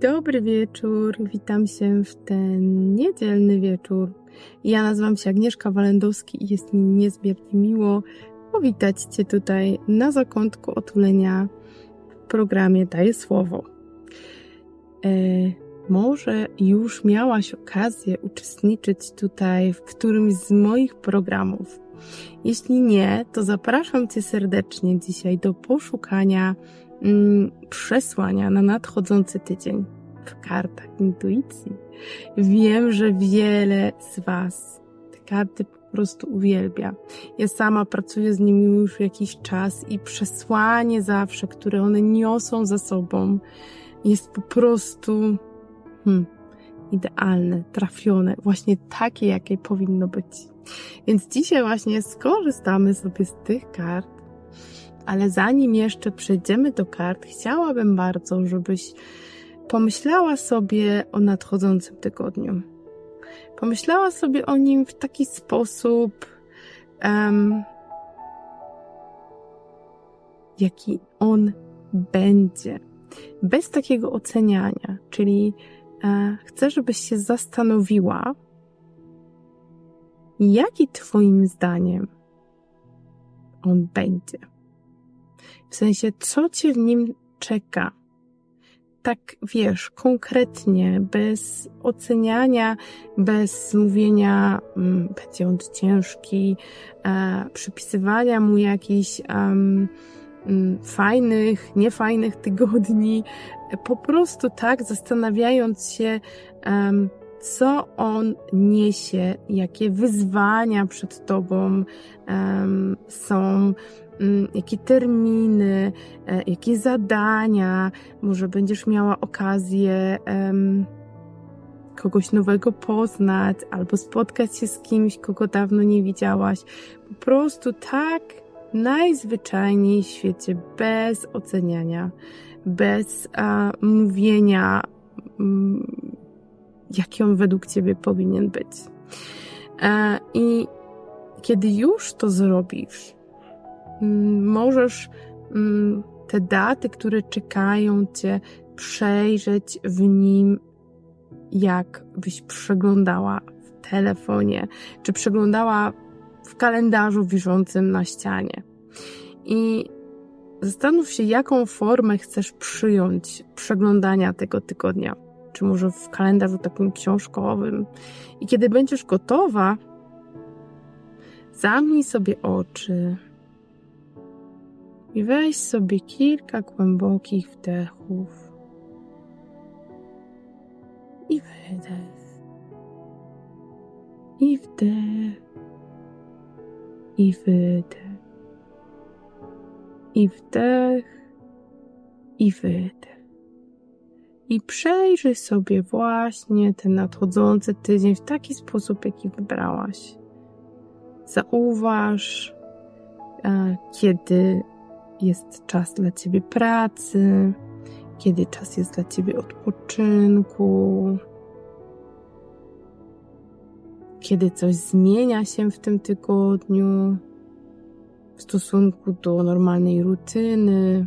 Dobry wieczór, witam się w ten niedzielny wieczór. Ja nazywam się Agnieszka Walendowski i jest mi niezmiernie miło powitać Cię tutaj na zakątku otulenia w programie Daję Słowo. E, może już miałaś okazję uczestniczyć tutaj w którymś z moich programów. Jeśli nie, to zapraszam Cię serdecznie dzisiaj do poszukania przesłania na nadchodzący tydzień w kartach intuicji. Wiem, że wiele z Was te karty po prostu uwielbia. Ja sama pracuję z nimi już jakiś czas i przesłanie zawsze, które one niosą za sobą, jest po prostu hmm, idealne, trafione, właśnie takie, jakie powinno być. Więc dzisiaj właśnie skorzystamy sobie z tych kart, ale zanim jeszcze przejdziemy do kart, chciałabym bardzo, żebyś pomyślała sobie o nadchodzącym tygodniu. Pomyślała sobie o nim w taki sposób, um, jaki on będzie, bez takiego oceniania. Czyli e, chcę, żebyś się zastanowiła, jaki Twoim zdaniem on będzie. W sensie, co Cię w nim czeka. Tak wiesz, konkretnie, bez oceniania, bez mówienia, um, będzie on ciężki, e, przypisywania mu jakichś um, fajnych, niefajnych tygodni, po prostu tak zastanawiając się, um, co on niesie, jakie wyzwania przed tobą um, są, um, jakie terminy, um, jakie zadania, może będziesz miała okazję kogoś nowego poznać albo spotkać się z kimś, kogo dawno nie widziałaś. Po prostu tak najzwyczajniej w świecie, bez oceniania, bez mówienia. Jaki on według ciebie powinien być. E, I kiedy już to zrobisz, mm, możesz mm, te daty, które czekają cię, przejrzeć w nim, jak byś przeglądała w telefonie, czy przeglądała w kalendarzu wiszącym na ścianie. I zastanów się, jaką formę chcesz przyjąć przeglądania tego tygodnia czy może w kalendarzu takim książkowym. I kiedy będziesz gotowa, zamknij sobie oczy i weź sobie kilka głębokich wdechów i wydech. I wdech, i wydech, i wdech, i wydech i przejrzyj sobie właśnie ten nadchodzący tydzień w taki sposób, jaki wybrałaś. Zauważ, e, kiedy jest czas dla ciebie pracy, kiedy czas jest dla ciebie odpoczynku, kiedy coś zmienia się w tym tygodniu w stosunku do normalnej rutyny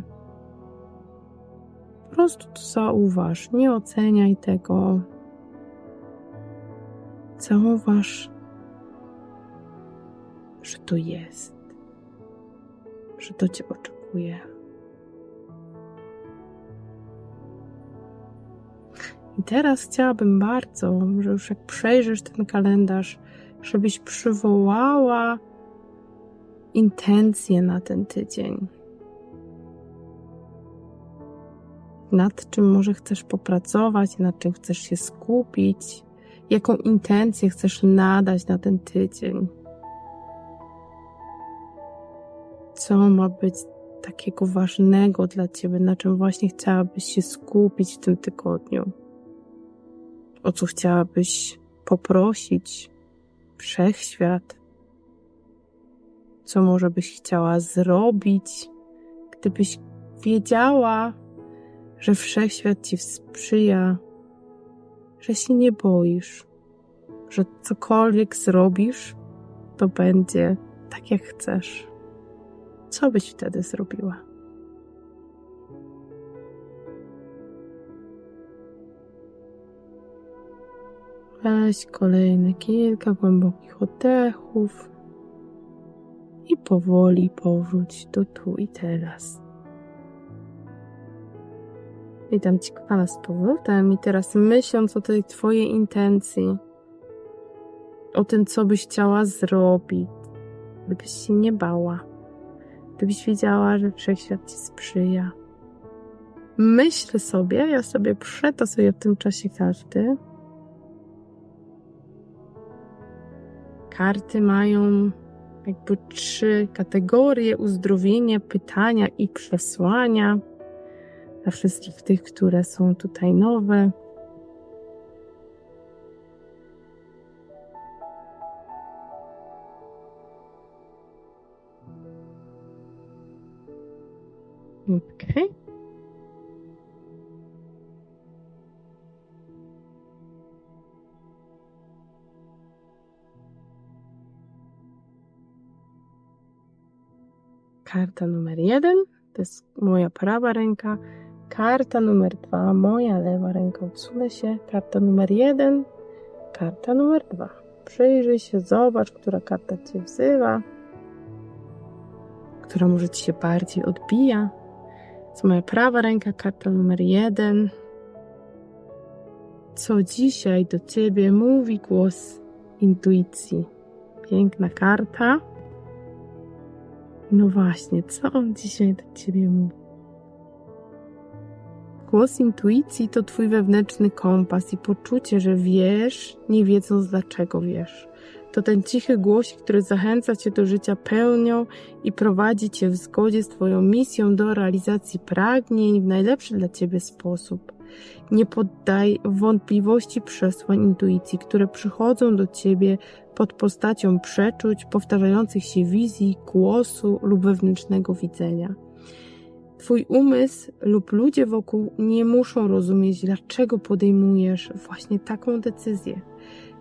prostu to zauważ, nie oceniaj tego. Zauważ, że to jest, że to Cię oczekuje. I teraz chciałabym bardzo, że już jak przejrzysz ten kalendarz, żebyś przywołała intencje na ten tydzień nad czym może chcesz popracować, nad czym chcesz się skupić, jaką intencję chcesz nadać na ten tydzień. Co ma być takiego ważnego dla Ciebie, na czym właśnie chciałabyś się skupić w tym tygodniu? O co chciałabyś poprosić wszechświat? Co może byś chciała zrobić, gdybyś wiedziała, że wszechświat ci sprzyja, że się nie boisz, że cokolwiek zrobisz, to będzie tak jak chcesz. Co byś wtedy zrobiła? Weź kolejne kilka głębokich oddechów i powoli powróć do tu i teraz. Witam Cię kochana z powrotem i teraz myśląc o tej Twojej intencji, o tym, co byś chciała zrobić, gdybyś się nie bała, gdybyś wiedziała, że Wszechświat Ci sprzyja. Myśl sobie, ja sobie przetasuję w tym czasie karty. Karty mają jakby trzy kategorie: uzdrowienie, pytania i przesłania. Dla wszystkich tych, które są tutaj nowe. Okay. Karta numer jeden to jest moja prawa ręka. Karta numer dwa, moja lewa ręka odsunę się. Karta numer jeden, karta numer dwa. Przyjrzyj się, zobacz, która karta Cię wzywa, która może Ci się bardziej odbija. To moja prawa ręka, karta numer jeden. Co dzisiaj do Ciebie mówi głos intuicji? Piękna karta. No właśnie, co on dzisiaj do Ciebie mówi? Głos intuicji to Twój wewnętrzny kompas i poczucie, że wiesz, nie wiedząc dlaczego wiesz. To ten cichy głos, który zachęca Cię do życia pełnią i prowadzi Cię w zgodzie z Twoją misją do realizacji pragnień w najlepszy dla Ciebie sposób. Nie poddaj wątpliwości przesłań intuicji, które przychodzą do Ciebie pod postacią przeczuć, powtarzających się wizji, głosu lub wewnętrznego widzenia. Twój umysł lub ludzie wokół nie muszą rozumieć, dlaczego podejmujesz właśnie taką decyzję.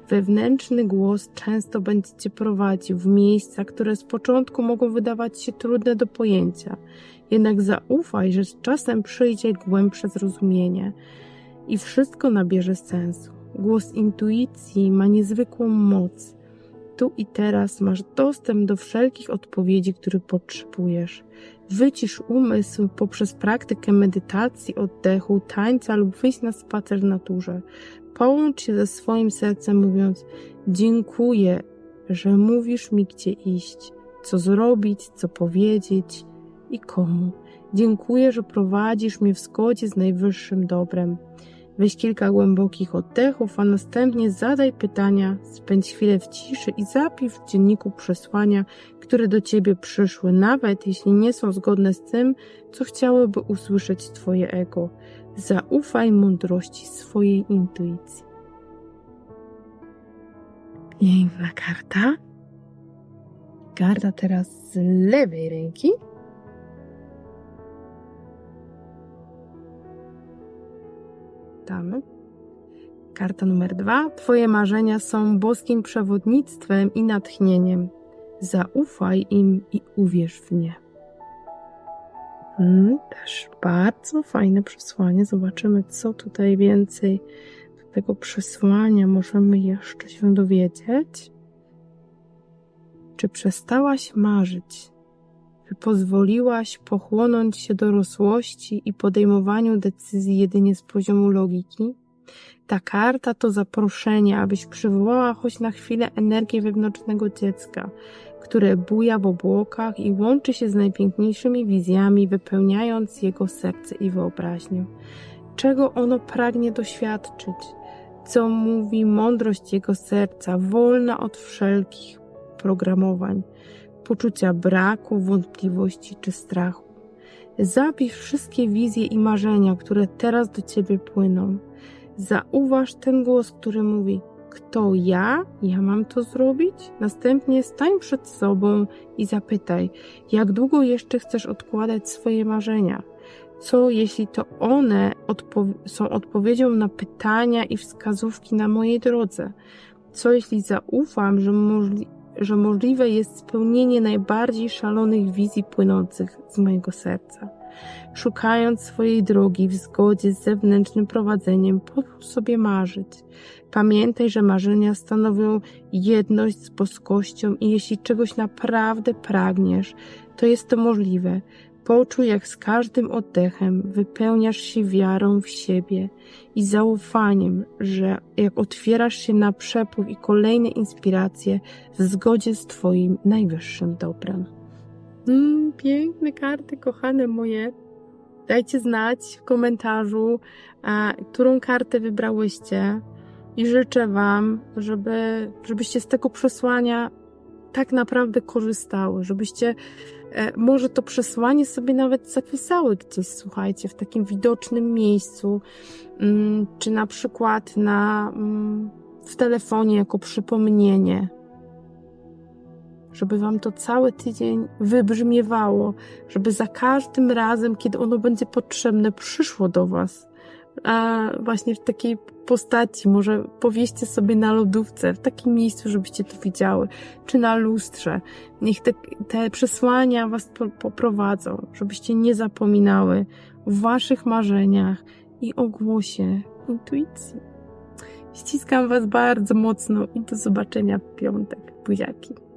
Wewnętrzny głos często będzie cię prowadził w miejsca, które z początku mogą wydawać się trudne do pojęcia. Jednak zaufaj, że z czasem przyjdzie głębsze zrozumienie i wszystko nabierze sensu. Głos intuicji ma niezwykłą moc. Tu i teraz masz dostęp do wszelkich odpowiedzi, które potrzebujesz. Wycisz umysł poprzez praktykę medytacji, oddechu, tańca lub wyjść na spacer w naturze. Połącz się ze swoim sercem, mówiąc: Dziękuję, że mówisz mi, gdzie iść, co zrobić, co powiedzieć i komu. Dziękuję, że prowadzisz mnie w zgodzie z najwyższym dobrem. Weź kilka głębokich oddechów, a następnie zadaj pytania, spędź chwilę w ciszy i zapisz w dzienniku przesłania, które do ciebie przyszły, nawet jeśli nie są zgodne z tym, co chciałoby usłyszeć twoje ego. Zaufaj mądrości swojej intuicji. Piękna karta. Karta teraz z lewej ręki. Damy. Karta numer dwa. Twoje marzenia są boskim przewodnictwem i natchnieniem. Zaufaj im i uwierz w nie. Hmm, też bardzo fajne przesłanie. Zobaczymy, co tutaj więcej do tego przesłania możemy jeszcze się dowiedzieć. Czy przestałaś marzyć? Pozwoliłaś pochłonąć się dorosłości i podejmowaniu decyzji jedynie z poziomu logiki? Ta karta to zaproszenie, abyś przywołała choć na chwilę energię wewnętrznego dziecka, które buja w obłokach i łączy się z najpiękniejszymi wizjami, wypełniając jego serce i wyobraźnię. Czego ono pragnie doświadczyć? Co mówi mądrość jego serca, wolna od wszelkich programowań, poczucia braku, wątpliwości czy strachu. Zapisz wszystkie wizje i marzenia, które teraz do ciebie płyną. Zauważ ten głos, który mówi: Kto ja? Ja mam to zrobić? Następnie stań przed sobą i zapytaj, jak długo jeszcze chcesz odkładać swoje marzenia? Co jeśli to one odpo są odpowiedzią na pytania i wskazówki na mojej drodze? Co jeśli zaufam, że, możli że możliwe jest spełnienie najbardziej szalonych wizji płynących z mojego serca? szukając swojej drogi w zgodzie z zewnętrznym prowadzeniem, pozwól sobie marzyć. Pamiętaj, że marzenia stanowią jedność z boskością i jeśli czegoś naprawdę pragniesz, to jest to możliwe. Poczuj, jak z każdym oddechem wypełniasz się wiarą w siebie i zaufaniem, że jak otwierasz się na przepływ i kolejne inspiracje w zgodzie z Twoim najwyższym dobrem. Mm, piękne karty, kochane moje. Dajcie znać w komentarzu, a, którą kartę wybrałyście i życzę Wam, żeby, żebyście z tego przesłania tak naprawdę korzystały, żebyście może to przesłanie sobie nawet zapisały gdzieś, słuchajcie, w takim widocznym miejscu, mm, czy na przykład na, mm, w telefonie jako przypomnienie, żeby Wam to cały tydzień wybrzmiewało, żeby za każdym razem, kiedy ono będzie potrzebne, przyszło do Was. A właśnie w takiej postaci, może powieście sobie na lodówce, w takim miejscu, żebyście to widziały, czy na lustrze. Niech te, te przesłania Was poprowadzą, żebyście nie zapominały w Waszych marzeniach i o głosie intuicji. Ściskam Was bardzo mocno i do zobaczenia w piątek. Buziaki.